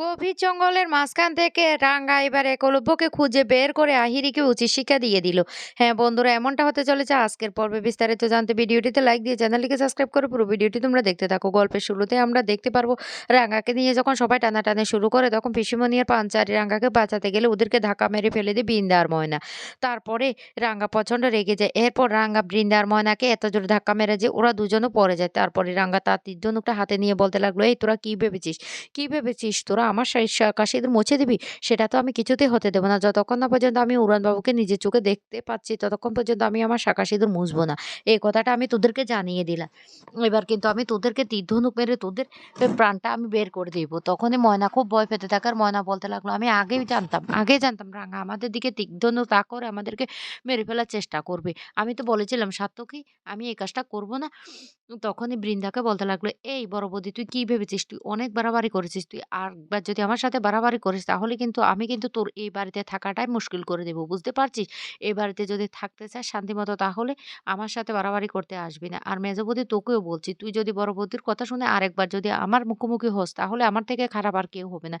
গভীর জঙ্গলের মাঝখান থেকে রাঙ্গা এবার একলব্যকে খুঁজে বের করে আহিরিকে উচিত শিক্ষা দিয়ে দিল। হ্যাঁ বন্ধুরা, এমনটা হতে চলেছে আজকের পর্বে। বিস্তারিত জানতে ভিডিওটিতে লাইক দিয়ে চ্যানেলটিকে সাবস্ক্রাইব করে পুরো ভিডিওটি তোমরা দেখতে থাকো। গল্পের শুরুতে আমরা দেখতে পারব, রাঙ্গাকে নিয়ে যখন সবাই টানাটানি শুরু করে, তখন পিসিমণি আর পাঞ্চারি রাঙ্গাকে বাঁচাতে গেলে ওদেরকে ধাক্কা মেরে ফেলে দিয়ে বৃন্দা আর ময়না। তারপরে রাঙ্গা প্রচণ্ড রেগে যায়। এরপর রাঙ্গা বৃন্দা আর ময়নাকে এত জোরে ধাক্কা মেরে যে ওরা দুজনও পড়ে যায়। তারপরে রাঙ্গা তার তীর হাতে নিয়ে বলতে লাগল, এই তোরা কি ভেবেছিস? কি ভেবেছিস তোরা আমার কাশিদের মুছে দিবি, সেটা তো আমি কিছুতেই হতে দেবো না। যতক্ষণ না পর্যন্ত আমি উড়ানবাবুকে নিজের চোখে দেখতে পাচ্ছি, ততক্ষণ পর্যন্ত আমি আমার শাখা সিঁদুর মুছবো না। এই কথাটা আমি তোদেরকে জানিয়ে দিলাম। এবার কিন্তু আমি তোদেরকে তীর্ধনুক মেরে তোদের প্রাণটা আমি বের করে দিব। তখনই ময়না খুব ভয় পেতে থাকার ময়না বলতে লাগল, আমি আগেই জানতাম আগেই জানতাম, রাঙা, আমাদের দিকে তীর্ধনুক তা করে আমাদেরকে মেরে ফেলার চেষ্টা করবে। আমি তো বলেছিলাম সাত্তকী আমি এই কাজটা করব না। তখনই বৃন্দাকে বলতে লাগল, এই বড় বৌদি, তুই কী ভেবেছিস? তুই অনেক বাড়াবাড়ি করেছিস, তুই আরেকবার যদি আমার সাথে বাড়াবাড়ি করিস, তাহলে কিন্তু আমি কিন্তু তোর এই বাড়িতে থাকাটাই মুশকিল করে দেবো, বুঝতে পারছিস? এই বাড়িতে যদি থাকতে চাস শান্তিমতো, তাহলে আমার সাথে বাড়াবাড়ি করতে আসবি না। আর মেজো বৌদি তোকেও বলছি, তুই যদি বড় বৌদির কথা শুনে আরেকবার যদি আমার মুখোমুখি হোস, তাহলে আমার থেকে খারাপ আর কেউ হবে না।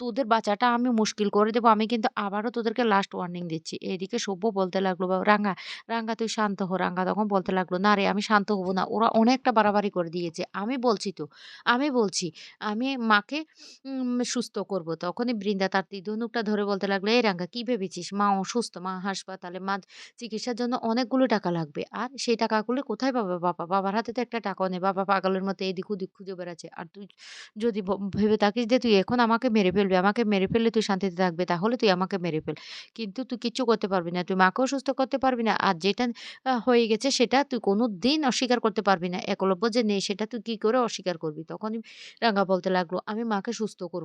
তোদের বাচ্চাটা আমি মুশকিল করে দেবো, আমি কিন্তু আবারও তোদেরকে লাস্ট ওয়ার্নিং দিচ্ছি। এইদিকে সভ্য বলতে লাগল বা রাঙ্গা রাঙ্গা, তুই শান্ত হো। রাঙ্গা তখন বলতে লাগল, না রে, আমি শান্ত হব না। ওরা অনেকটা বাড়াবাড়ি করে দিয়েছে। আমি বলছি তো, আমি বলছি, আমি মাকে সুস্থ করব। তখনই বৃন্দা তার তীর ধরে বলতে লাগল, এই রাঙ্গা, কি ভেবেছিস? মা অসুস্থ, মা হাসপাতালে, মা চিকিৎসার জন্য অনেকগুলো টাকা লাগবে। আর সেই টাকাগুলো কোথায় পাবে? বাবা, বাবার হাতে তো একটা টাকাও নেই। বাবা পাগলের মতো এদিক ওদিক খুঁজে বেড়াচ্ছে। আর তুই যদি ভেবে থাকিস যে তুই এখন আমাকে মেরে ফেলবি, আমাকে মেরে ফেললে তুই শান্তিতে থাকবে, তাহলে তুই আমাকে মেরে ফেল। কিন্তু তুই কিচ্ছু করতে পারবি না। তুই মাকেও সুস্থ করতে পারবি না। আর যেটা হয়ে গেছে সেটা তুই কোনো দিন অস্বীকার করতে পারবি না। একলব্য যে নেই সেটা তুই কি করে অস্বীকার করবি? তখনই রাঙ্গা বলতে লাগল, আমি মাকে সুস্থ করব।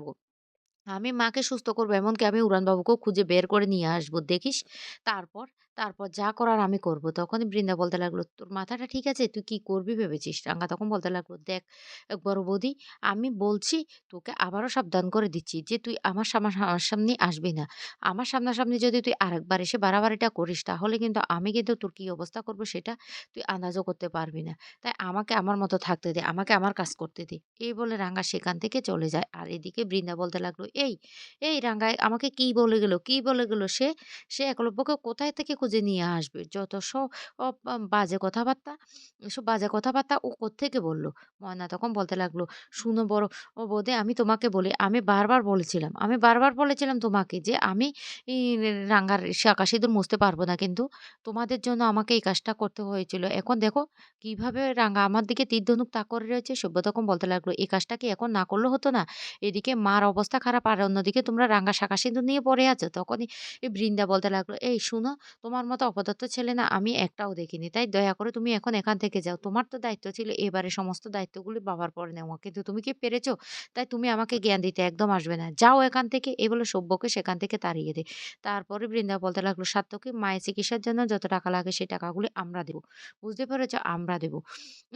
আমি মাকে সুস্থ করব এমনকি আমি উড়ানবাবুকেও খুঁজে বের করে নিয়ে আসব দেখিস? তারপর তারপর যা করার আমি করব। তখনই বৃন্দা বলতে লাগল, তোর মাথাটা ঠিক আছে? তুই কি করবি ভেবেছিস? রাঙ্গা তখন বলতে লাগল, দেখ, এক বড় বৌদি, আমি বলছি তোকে আবারও সাবধান করে দিচ্ছি যে তুই আমার সামনা সামনে আসবি না। আমার সামনাসামনি যদি তুই আরেকবার এসে বাড়াবাড়িটা করিস, তাহলে কিন্তু আমি কিন্তু তোর কি অবস্থা করব সেটা তুই আন্দাজও করতে পারবি না। তাই আমাকে আমার মতো থাকতে দে, আমাকে আমার কাজ করতে দে। এই বলে রাঙ্গা সেখান থেকে চলে যায়। আর এদিকে বৃন্দা বলতে লাগল, এই এই রাঙ্গায় আমাকে কি বলে গেল? কি বলে গেল সে? সে একলব্যকে কোথায় থেকে খুঁজে নিয়ে আসবে যত সব বাজে কথাবার্তা সব বাজে কথাবার্তা ও কোত্থেকে বলল? ময়না তখন বলতে লাগল, "শুনো বড় ও বোধে আমি তোমাকে বলি, আমি বারবার বলেছিলাম, আমি বারবার বলেছিলাম তোমাকে যে আমি রাঙ্গার শাঁকা সিঁদুর মুছতে পারব না কিন্তু তোমাদের জন্য আমাকে এই কাজটা করতে হয়েছিল। এখন দেখো কীভাবে রাঙ্গা আমার দিকে তীর ধনুক তাক করে রয়েছে।" সভ্য তখন বলতে লাগল, "এই কাজটা কি এখন না করলে হতো না? এদিকে মার অবস্থা খারাপ আর অন্যদিকে তোমরা রাঙ্গা শাঁকা সিঁদুর নিয়ে পড়ে আছো।" তখনই বৃন্দা বলতে লাগল, "এই শুনো তোমার মতো অপদার্থ ছেলে না আমি একটাও দেখিনি। তাই দয়া করে তুমি এখন এখান থেকে যাও। তোমার তো দায়িত্ব ছিল এবারে সমস্ত দায়িত্বগুলি বাবার পরে নেওয়া। কিন্তু তুমি কি পেরেছ? তাই তুমি আমাকে জ্ঞান দিতে একদম আসবে না। যাও এখান থেকে।" এই বলে সব্যকে সেখান থেকে তাড়িয়ে দে তারপরে বৃন্দা বলতে লাগল, "সাত্তকী মায়ের চিকিৎসার জন্য যত টাকা লাগে সেই টাকাগুলি আমরা দেবো বুঝতে পেরেছ? আমরা দেবো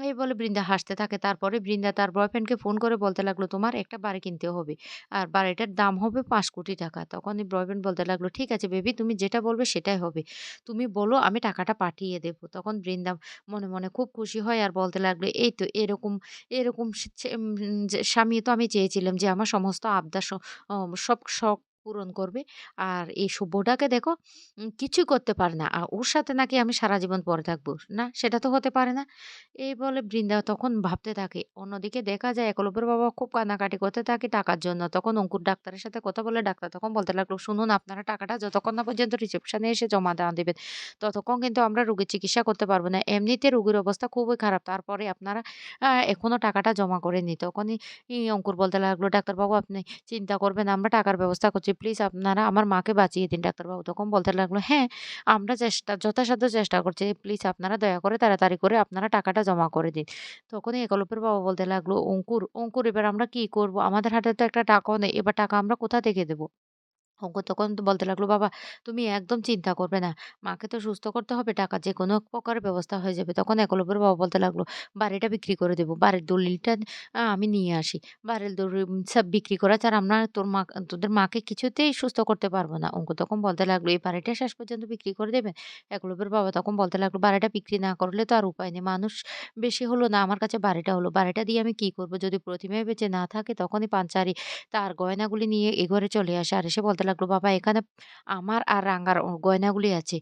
এই বলে বৃন্দা হাসতে থাকে। তারপরে বৃন্দা তার বয়ফ্রেন্ডকে ফোন করে বলতে লাগল, "তোমার একটা বাড়ি কিনতে হবে। আর বাড়িটার দাম হবে পাঁচ কোটি টাকা তখনই বয়ফ্রেন্ড বলতে লাগল, "ঠিক আছে বেবি তুমি যেটা বলবে সেটাই হবে। তুমি বলো আমি টাকাটা পাঠিয়ে দেবো। তখন বৃন্দা মনে, মনে খুব খুশি হয় আর বলতে লাগল, "এই তো এরকম, এরকম স্বামী তো আমি চেয়েছিলাম যে আমার সমস্ত আবদার সব শখ পূরণ করবে। আর এই সভ্যটাকে দেখো কিছুই করতে পারে না। আর ওর সাথে নাকি আমি সারা জীবন পরে থাকব। না সেটা তো হতে পারে না।" এই বলে বৃন্দা তখন ভাবতে থাকে। অন্যদিকে দেখা যায় একলব্যের বাবা খুব কান্নাকাটি করতে থাকে টাকার জন্য। তখন অঙ্কুর ডাক্তারের সাথে কথা বলে ডাক্তার তখন বলতে লাগল, "শুনুন আপনারা টাকাটা যতক্ষণ না পর্যন্ত রিসেপশনে এসে জমা দেওয়া দিবেন ততক্ষণ কিন্তু আমরা রোগীর চিকিৎসা করতে পারব না। এমনিতে রোগীর অবস্থা খুবই খারাপ। তারপরে আপনারা এখনও টাকাটা জমা করেননি। তখনই অঙ্কুর বলতে লাগল, "ডাক্তারবাবু আপনি চিন্তা করবেন আমরা টাকার ব্যবস্থা করছি। প্লিজ আপনারা আমার মাকে বাঁচিয়ে দিন।" ডাক্তারবাবু তখন বলতে লাগল, "হ্যাঁ, আমরা চেষ্টা যথাসাধ্য চেষ্টা করছি। প্লিজ আপনারা দয়া করে তাড়াতাড়ি করে আপনারা টাকাটা জমা করে দিন।" তখনই একলব্যের বাবা বলতে লাগল, "অঙ্কুর, অঙ্কুর এবার আমরা কি করব? আমাদের হাতে তো একটা টাকাও নেই। এবার টাকা আমরা কোথা থেকে দেব?" অঙ্ক তখন বলতে লাগল, "বাবা তুমি একদম চিন্তা করবে না। মাকে তো সুস্থ করতে হবে। টাকা যে কোনো প্রকারে ব্যবস্থা হয়ে যাবে।" তখন একলব্যের বাবা বলতে লাগল, "বাড়িটা বিক্রি করে দেবো বাড়ির দলিলটা আমি নিয়ে আসি। বাড়ির দলিল সব বিক্রি করা ছাড়া আমরা তোর মা তোদের মাকে কিছুতেই সুস্থ করতে পারব না।" অঙ্ক তখন বলতে লাগল, "এই বাড়িটা শেষ পর্যন্ত বিক্রি করে দেবেন?" একলব্যের বাবা তখন বলতে লাগল, "বাড়িটা বিক্রি না করলে তো আর উপায় নেই। মানুষ বেশি হলো না, আমার কাছে বাড়িটা হলো। বাড়িটা দিয়ে আমি কি করব? যদি প্রতিমাই বেঁচে না থাকে" তখনই পাঞ্চারি তার গয়নাগুলি নিয়ে এ ঘরে চলে আসে। আর এসে বলতে লাগল, "বাবা এখানে আমার আর রাঙ্গার গয়নাগুলি আছে।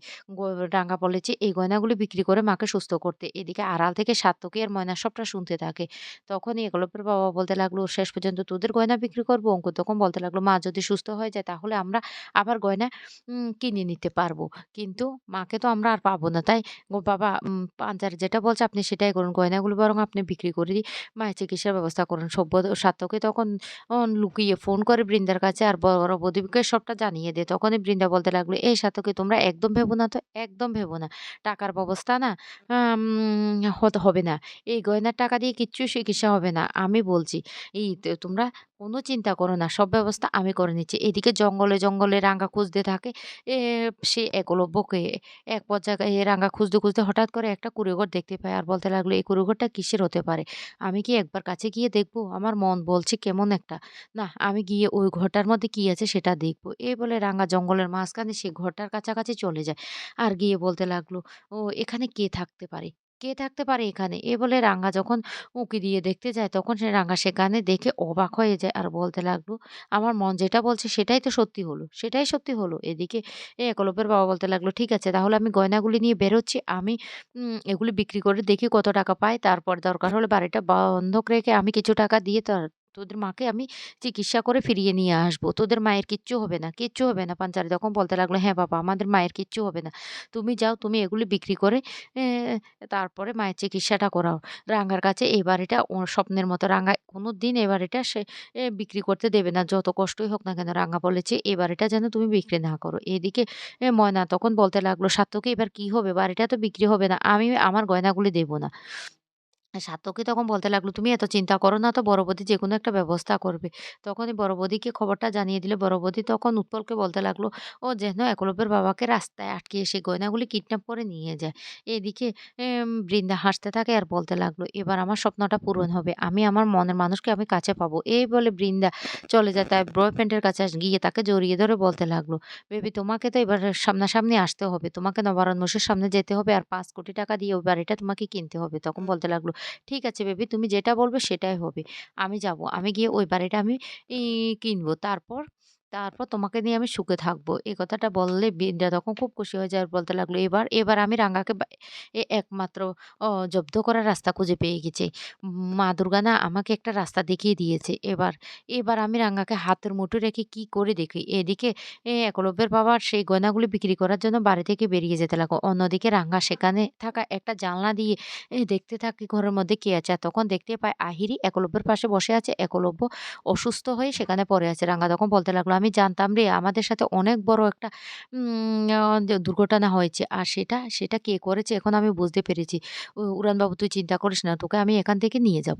রাঙ্গা বলেছে এই গয়নাগুলি বিক্রি করে মাকে সুস্থ করতে। এদিকে আড়াল থেকে সাত্তকী আর ময়না সবটা শুনতে থাকে। তখনই একলব্যের বাবা বলতে লাগল, "শেষ পর্যন্ত তোদের গয়না বিক্রি করব অঙ্কুর তখন বলতে লাগল, "মা যদি সুস্থ হয়ে যায় তাহলে আমরা আবার গয়না কিনে নিতে পারব কিন্তু মাকে তো আমরা আর পাবো না। তাই বাবা উম পাঞ্চার যেটা বলছে আপনি সেটাই করুন। গয়নাগুলো বরং আপনি বিক্রি করে দিয়ে মায়ের চিকিৎসার ব্যবস্থা করুন।" সভ্য সাত্তকী তখন লুকিয়ে ফোন করে বৃন্দার কাছে আর বড় বৌদিকে সবটা জানিয়ে দেয়। তখনই বৃন্দা বলতে লাগল, "এই সাতকী তোমরা একদম ভেবো না তো, একদম ভেবো না। টাকার ব্যবস্থা না হতে হবে না। এই গয়নার টাকা দিয়ে কিচ্ছু চিকিৎসা হবে না। আমি বলছি। এই তোমরা কোনো চিন্তা করো না। সব ব্যবস্থা আমি করে নিচ্ছি।" এদিকে জঙ্গলে, জঙ্গলে রাঙ্গা খুঁজতে থাকে। এ সে একলব্যকে এক পর্যায়ে রাঙ্গা খুঁজতে, খুঁজতে হঠাৎ করে একটা কুড়েঘর দেখতে পায় আর বলতে লাগল, "এই কুঁড়েঘরটা কিসের হতে পারে? আমি কি একবার কাছে গিয়ে দেখব? আমার মন বলছে কেমন একটা। না আমি গিয়ে ওই ঘরটার মধ্যে কি আছে সেটা দেখব।" এই বলে রাঙা জঙ্গলের মাঝখানে সে ঘরটার কাছাকাছি চলে যায়। আর গিয়ে বলতে লাগল, "ও এখানে কে থাকতে পারে? কে থাকতে পারে এখানে?" এ বলে রাঙ্গা যখন উঁকি দিয়ে দেখতে যায় তখন সে রাঙ্গা সেখানে দেখে অবাক হয়ে যায় আর বলতে লাগল, "আমার মন যেটা বলছে সেটাই তো সত্যি হলো, সেটাই সত্যি হলো।" এদিকে এ একলব্যের বাবা বলতে লাগল, "ঠিক আছে তাহলে আমি গয়নাগুলি নিয়ে বেরোচ্ছি। আমি এগুলি বিক্রি করে দেখি কত টাকা পাই। তারপর দরকার হলে বাড়িটা বন্ধক রেখে আমি কিছু টাকা দিয়ে তার তোদের মাকে আমি চিকিৎসা করে ফিরিয়ে নিয়ে আসব। তোদের মায়ের কিচ্ছু হবে না, কিচ্ছু হবে না।" পাঞ্চারি তখন বলতে লাগল, "হ্যাঁ বাবা আমাদের মায়ের কিচ্ছু হবে না। তুমি যাও তুমি এগুলি বিক্রি করে তারপরে মায়ের চিকিৎসাটা করাও।" রাঙ্গার কাছে বাড়িটা ও স্বপ্নের মতো। রাঙ্গা কোনো দিন এ বাড়িটা সে বিক্রি করতে দেবে না। যত কষ্টই হোক না কেন। রাঙ্গা বলেছে, "এ বাড়িটা যেন তুমি বিক্রি না করো।" এদিকে ময়না তখন বলতে লাগল, "সাত্তকী এবার কি হবে? বাড়িটা তো বিক্রি হবে না। আমি আমার গয়নাগুলি দেব না।" সাত্তকী তখন বলতে লাগল, "তুমি এত চিন্তা করো না তো বড় বৌদি যে কোনো একটা ব্যবস্থা করবে।" তখনই বড় বৌদিকে খবরটা জানিয়ে দিলে বড় বৌদি তখন উৎপলকে বলতে লাগল, "ও যেন একলব্যের বাবাকে রাস্তায় আটকিয়ে সে গয়নাগুলি কিডন্যাপ করে নিয়ে যায়।" এদিকে বৃন্দা হাসতে থাকে আর বলতে লাগল, "এবার আমার স্বপ্নটা পূরণ হবে। আমি আমার মনের মানুষকে আমি কাছে পাবো।" এই বলে বৃন্দা চলে যায় তার বয়ফ্রেন্ডের কাছে গিয়ে তাকে জড়িয়ে ধরে বলতে লাগল, "বেবি তোমাকে তো এবার সামনাসামনি আসতে হবে। তোমাকে নবারণ মোষের সামনে যেতে হবে আর পাঁচ কোটি টাকা দিয়ে ওই বাড়িটা তোমাকে কিনতে হবে।" তখন বলতে লাগল, "ঠিক আছে বেবি, তুমি যেটা বলবে সেটাই হবে। আমি যাব আমি গিয়ে ওই বাড়িটা আমি কিনবো। তারপর তারপর তোমাকে নিয়ে আমি সুখে থাকব।" এই কথাটা বললে বিন্দা তখন খুব খুশি হয়ে যায় বলতে লাগল, "এবার এবার আমি রাঙ্গাকে একমাত্র জব্দ করার রাস্তা খুঁজে পেয়ে গেছি। মা দুর্গা না আমাকে একটা রাস্তা দেখিয়ে দিয়েছে। এবার এবার আমি রাঙ্গাকে হাতের মুঠোয় রেখে কি করে দেখি।" এদিকে একলব্যের বাবা সেই গয়নাগুলি বিক্রি করার জন্য বাড়ি থেকে বেরিয়ে যেতে লাগল। অন্যদিকে রাঙ্গা সেখানে থাকা একটা জানলা দিয়ে দেখতে থাকে ঘরের মধ্যে কে আছে। তখন দেখতে পায় আহিরি একলব্যের পাশে বসে আছে। একলব্য অসুস্থ হয়ে সেখানে পড়ে আছে। রাঙ্গা তখন বলতে লাগল, "আমি জানতাম রে, আমাদের সাথে অনেক বড় একটা দুর্ঘটনা হয়েছে। আর সেটা সেটা কে করেছে এখন আমি বুঝতে পেরেছি। উড়ানবাবু তুই চিন্তা করিস না। তোকে আমি এখান থেকে নিয়ে যাব।"